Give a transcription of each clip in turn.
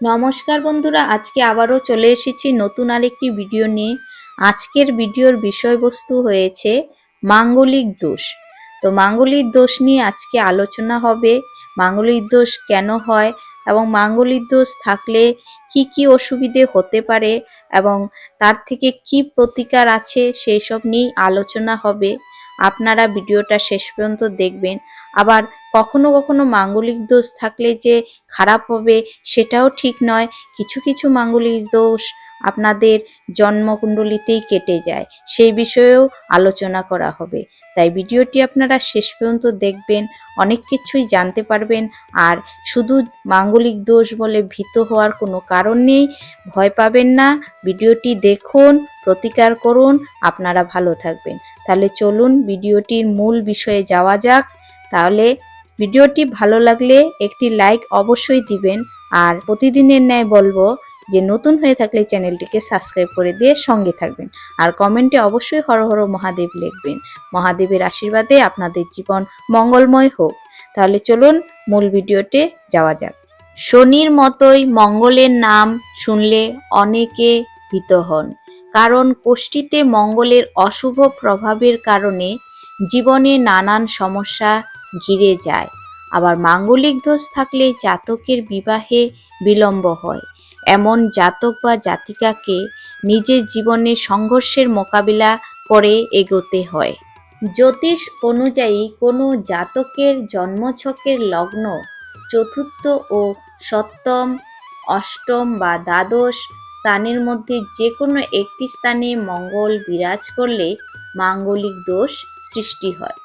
নমস্কার বন্ধুরা, আজকে আবারও চলে এসেছি নতুন আরেকটি ভিডিও নিয়ে। আজকের ভিডিওর বিষয়বস্তু হয়েছে মাঙ্গলিক দোষ। তো মাঙ্গলিক দোষ নিয়ে আজকে আলোচনা হবে, মাঙ্গলিক দোষ কেন হয় এবং মাঙ্গলিক দোষ থাকলে কি কি অসুবিধে হতে পারে এবং তার থেকে কি প্রতিকার আছে সেই সব নিয়েই আলোচনা হবে। আপনারা ভিডিওটা শেষ পর্যন্ত দেখবেন। আবার কখনো কখনো মাঙ্গলিক দোষ থাকলে যে খারাপ হবে সেটাও ঠিক নয়। কিছু কিছু মাঙ্গলিক দোষ আপনাদের জন্মকুণ্ডলিতেই কেটে যায়, সেই বিষয়েও আলোচনা করা হবে। তাই ভিডিওটি আপনারা শেষ পর্যন্ত দেখবেন, অনেক কিছুই জানতে পারবেন। আর শুধু মাঙ্গলিক দোষ বলে ভীত হওয়ার কোনো কারণ নেই, ভয় পাবেন না। ভিডিওটি দেখুন, প্রতিকার করুন, আপনারা ভালো থাকবেন। তাহলে চলুন, ভিডিওটির মূল বিষয়ে যাওয়া যাক। তাহলে ভিডিওটি ভালো লাগলে একটি লাইক অবশ্যই দিবেন আর প্রতিদিনের ন্যায় বলব যে নতুন হয়ে থাকলে চ্যানেলটিকে সাবস্ক্রাইব করে দিয়ে সঙ্গে থাকবেন। আর কমেন্টে অবশ্যই হর হর মহাদেব লিখবেন। মহাদেবের আশীর্বাদে আপনাদের জীবন মঙ্গলময় হোক। তাহলে চলুন মূল ভিডিওতে যাওয়া যাক। শনির মতোই মঙ্গলের নাম শুনলে অনেকে ভীত হন। কারণ কোষ্ঠীতে মঙ্গলের অশুভ প্রভাবের কারণে জীবনে নানান সমস্যা ঘিরে যায়। আবার মাঙ্গলিক দোষ থাকলে জাতকের বিবাহে বিলম্ব হয়। এমন জাতক বা জাতিকাকে নিজের জীবনে সংঘর্ষের মোকাবিলা করে এগোতে হয়। জ্যোতিষ অনুযায়ী কোনো জাতকের জন্মছকের লগ্ন চতুর্থ ও সপ্তম, অষ্টম বা দ্বাদশ স্থানের মধ্যে যে কোনো একটি স্থানে মঙ্গল বিরাজ করলে মাঙ্গলিক দোষ সৃষ্টি হয়।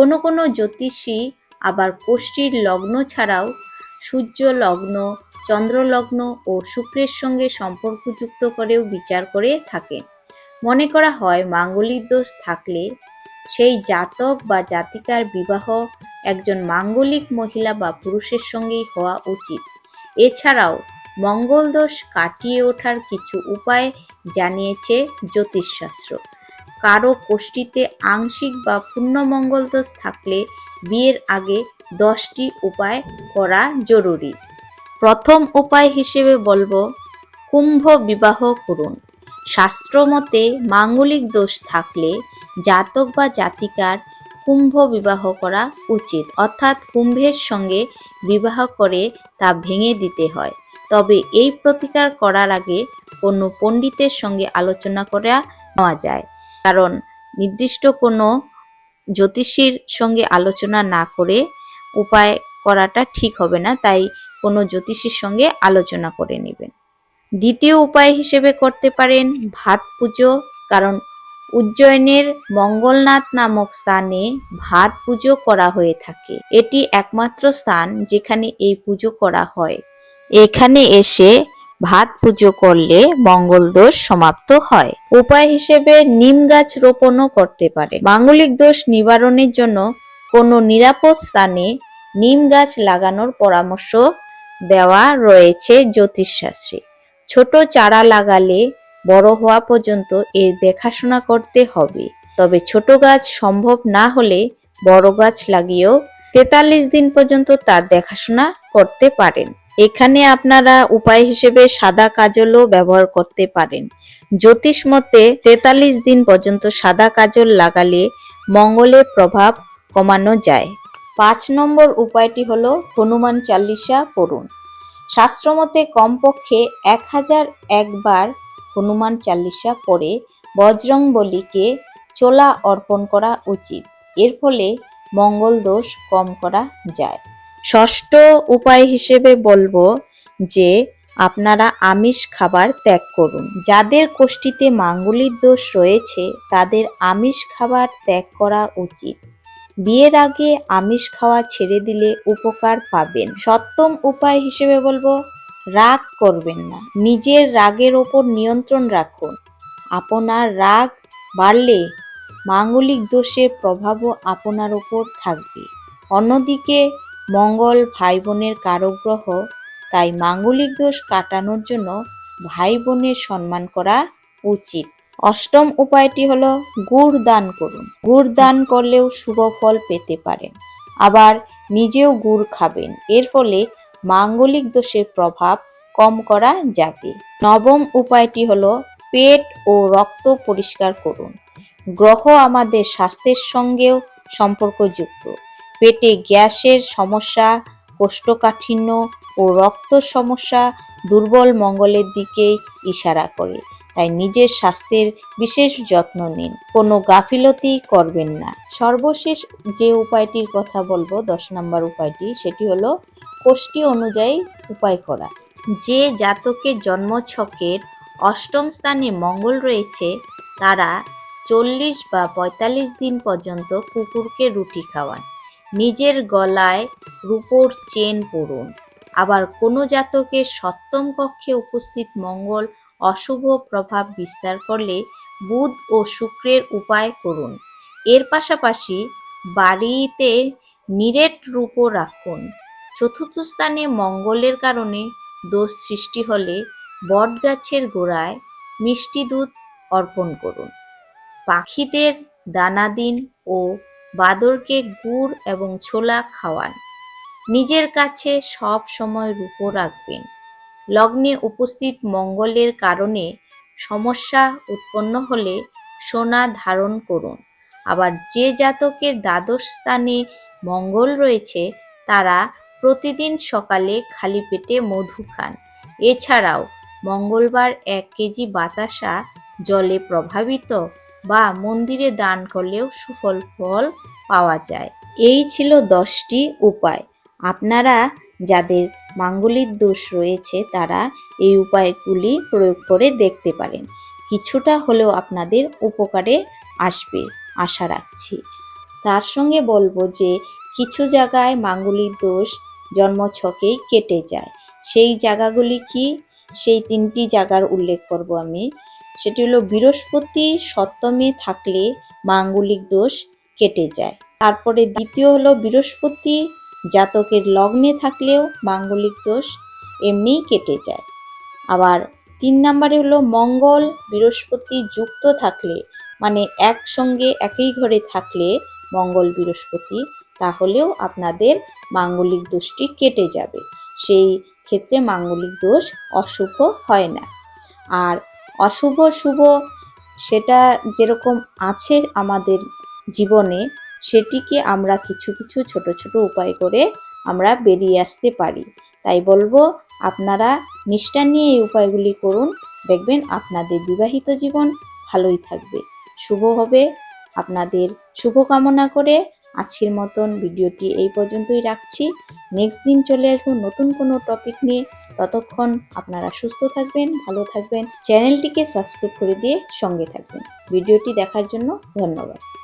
কোনো কোনো জ্যোতিষী আবার কোষ্ঠীর লগ্ন ছাড়াও সূর্য লগ্ন চন্দ্রলগ্ন ও শুক্রের সঙ্গে সম্পর্কযুক্ত করেও বিচার করে থাকেন। মনে করা হয় মাঙ্গলিক দোষ থাকলে সেই জাতক বা জাতিকার বিবাহ একজন মাঙ্গলিক মহিলা বা পুরুষের সঙ্গেই হওয়া উচিত। এছাড়াও মঙ্গল দোষ কাটিয়ে ওঠার কিছু উপায় জানিয়েছে জ্যোতিষশাস্ত্র। কারও কোষ্ঠীতে আংশিক বা পূর্ণ মঙ্গল দোষ থাকলে বিয়ের আগে দশটি উপায় করা জরুরি। প্রথম উপায় হিসেবে বলব, কুম্ভ বিবাহ করুন। শাস্ত্রমতে মাঙ্গলিক দোষ থাকলে জাতক বা জাতিকার কুম্ভ বিবাহ করা উচিত। অর্থাৎ কুম্ভের সঙ্গে বিবাহ করে তা ভেঙে দিতে হয়। তবে এই প্রতিকার করার আগে কোনো পণ্ডিতের সঙ্গে আলোচনা করা নেওয়া যায়। কারণ নির্দিষ্ট কোনো জ্যোতিষীর সঙ্গে আলোচনা না করে উপায় করাটা ঠিক হবে না, তাই কোনো জ্যোতিষীর সঙ্গে আলোচনা করে নেবেন। দ্বিতীয় উপায় হিসেবে করতে পারেন ভাত পুজো, কারণ উজ্জয়নের মঙ্গলনাথ নামক স্থানে ভাত পুজো করা হয়ে থাকে। এটি একমাত্র স্থান যেখানে এই পুজো করা হয়। এখানে এসে ভাত পুজো করলে মঙ্গল দোষ সমাপ্ত হয়। উপায় হিসেবে নিম গাছ রোপণও করতে পারে। মাঙ্গলিক দোষ নিবারণের জন্য কোনো নিরাপদ স্থানে নিম গাছ লাগানোর পরামর্শ দেওয়া রয়েছে জ্যোতিষশাস্ত্রে। ছোট চারা লাগালে বড় হওয়া পর্যন্ত এর দেখাশোনা করতে হবে। তবে ছোট গাছ সম্ভব না হলে বড় গাছ লাগিয়েও তেতাল্লিশ দিন পর্যন্ত তার দেখাশোনা করতে পারেন। এখানে আপনারা উপায় হিসেবে সাদা কাজলও ব্যবহার করতে পারেন। জ্যোতিষ মতে, তেতাল্লিশ দিন পর্যন্ত সাদা কাজল লাগালে মঙ্গলের প্রভাব কমানো যায়। পাঁচ নম্বর উপায়টি হল হনুমান চাল্লিশা পড়ুন। শাস্ত্রমতে কমপক্ষে এক হাজার একবার হনুমান চাল্লিশা পড়ে বজরং বলিকে চোলা অর্পণ করা উচিত। এর ফলে মঙ্গল দোষ কম করা যায়। ষষ্ঠ উপায় হিসেবে বলব যে, আপনারা আমিষ খাবার ত্যাগ করুন। যাদের কোষ্ঠীতে মাঙ্গলিক দোষ রয়েছে, তাদের আমিষ খাবার ত্যাগ করা উচিত। বিয়ের আগে আমিষ খাওয়া ছেড়ে দিলে উপকার পাবেন। সপ্তম উপায় হিসেবে বলব, রাগ করবেন না। নিজের রাগের ওপর নিয়ন্ত্রণ রাখুন। আপনার রাগ বাড়লে মাঙ্গলিক দোষের প্রভাবও আপনার ওপর থাকবে। অন্যদিকে মঙ্গল ভাই বোনের কারগ্রহ, তাই মাঙ্গলিক দোষ কাটানোর জন্য ভাই বোনের সম্মান করা উচিত। অষ্টম উপায়টি হলো গুড় দান করুন। গুড় দান করলেও শুভ ফল পেতে পারেন। আবার নিজেও গুড় খাবেন। এর ফলে মাঙ্গলিক দোষের প্রভাব কম করা যাবে। নবম উপায়টি হলো পেট ও রক্ত পরিষ্কার করুন। গ্রহ আমাদের স্বাস্থ্যের সঙ্গেও সম্পর্কযুক্ত। পেটে গ্যাসের সমস্যা, কোষ্ঠকাঠিন্য ও রক্ত সমস্যা দুর্বল মঙ্গলের দিকেই ইশারা করে। তাই নিজের স্বাস্থ্যের বিশেষ যত্ন নিন। কোনো গাফিলতি করবেন না। সর্বশেষ যে উপায়টির কথা বলব, দশ নম্বর উপায়টি, সেটি হলো কোষ্ঠী অনুযায়ী উপায় করা। যে জাতকের জন্মছকের অষ্টম স্থানে মঙ্গল রয়েছে, তারা চল্লিশ বা পঁয়তাল্লিশ দিন পর্যন্ত কুকুরকে রুটি খাওয়ান। নিজের গলায় রূপোর চেন পরুন। আবার কোনো জাতকের সপ্তম কক্ষে উপস্থিত মঙ্গল অশুভ প্রভাব বিস্তার করলে বুধ ও শুক্রের উপায় করুন। এর পাশাপাশি বাড়িতে নিরেট রূপও রাখুন। চতুর্থ স্থানে মঙ্গলের কারণে দোষ সৃষ্টি হলে বটগাছের গোড়ায় মিষ্টি দুধ অর্পণ করুন। পাখিদের দানা দিন ও বাদরকে গুড় এবং ছোলা খাওয়ান। নিজের কাছে সব সময় রূপো রাখবেন। লগ্নে উপস্থিত মঙ্গলের কারণে সমস্যা উৎপন্ন হলে সোনা ধারণ করুন। আবার যে জাতকের দ্বাদশ স্থানে মঙ্গল রয়েছে, তারা প্রতিদিন সকালে খালি পেটে মধু খান। এছাড়াও মঙ্গলবার এক কেজি বাতাসা জলে প্রভাবিত বা মন্দিরে দান করলেও সুফল ফল পাওয়া যায়। এই ছিল দশটি উপায়। আপনারা যাদের মাঙ্গলিক দোষ রয়েছে, তারা এই উপায়গুলি প্রয়োগ করে দেখতে পারেন। কিছুটা হলেও আপনাদের উপকারে আসবে, আশা রাখছি। তার সঙ্গে বলব যে, কিছু জায়গায় মাঙ্গলিক দোষ জন্মছকেই কেটে যায়। সেই জায়গাগুলি কি? সেই তিনটি জায়গার উল্লেখ করব আমি। সেটি হলো বৃহস্পতি সপ্তমে থাকলে মাঙ্গলিক দোষ কেটে যায়। তারপরে দ্বিতীয় হলো বৃহস্পতি জাতকের লগ্নে থাকলেও মাঙ্গলিক দোষ এমনিই কেটে যায়। আবার তিন নম্বরে হলো মঙ্গল, বৃহস্পতি যুক্ত থাকলে মানে একসঙ্গে একই ঘরে থাকলে মঙ্গল, বৃহস্পতি, তাহলেও আপনাদের মাঙ্গলিক দোষটি কেটে যাবে। সেই ক্ষেত্রে মাঙ্গলিক দোষ অশুভ হয় না। আর অশুভ শুভ সেটা যেরকম আছে আমাদের জীবনে, সেটিকে আমরা কিছু কিছু ছোট ছোট উপায় করে আমরা বেরিয়ে আসতে পারি। তাই বলব, আপনারা নিষ্ঠা নিয়ে এই উপায়গুলি করুন। দেখবেন আপনাদের বিবাহিত জীবন ভালোই থাকবে। শুভ হবে। আপনাদের শুভ কামনা করে আজকের মতন ভিডিওটি এই পর্যন্তই রাখছি। নেক্সট দিন চলে আসব নতুন কোনো টপিক নিয়ে। ততক্ষণ আপনারা সুস্থ থাকবেন, ভালো থাকবেন। চ্যানেলটিকে সাবস্ক্রাইব করে দিয়ে সঙ্গে থাকবেন। ভিডিওটি দেখার জন্য ধন্যবাদ।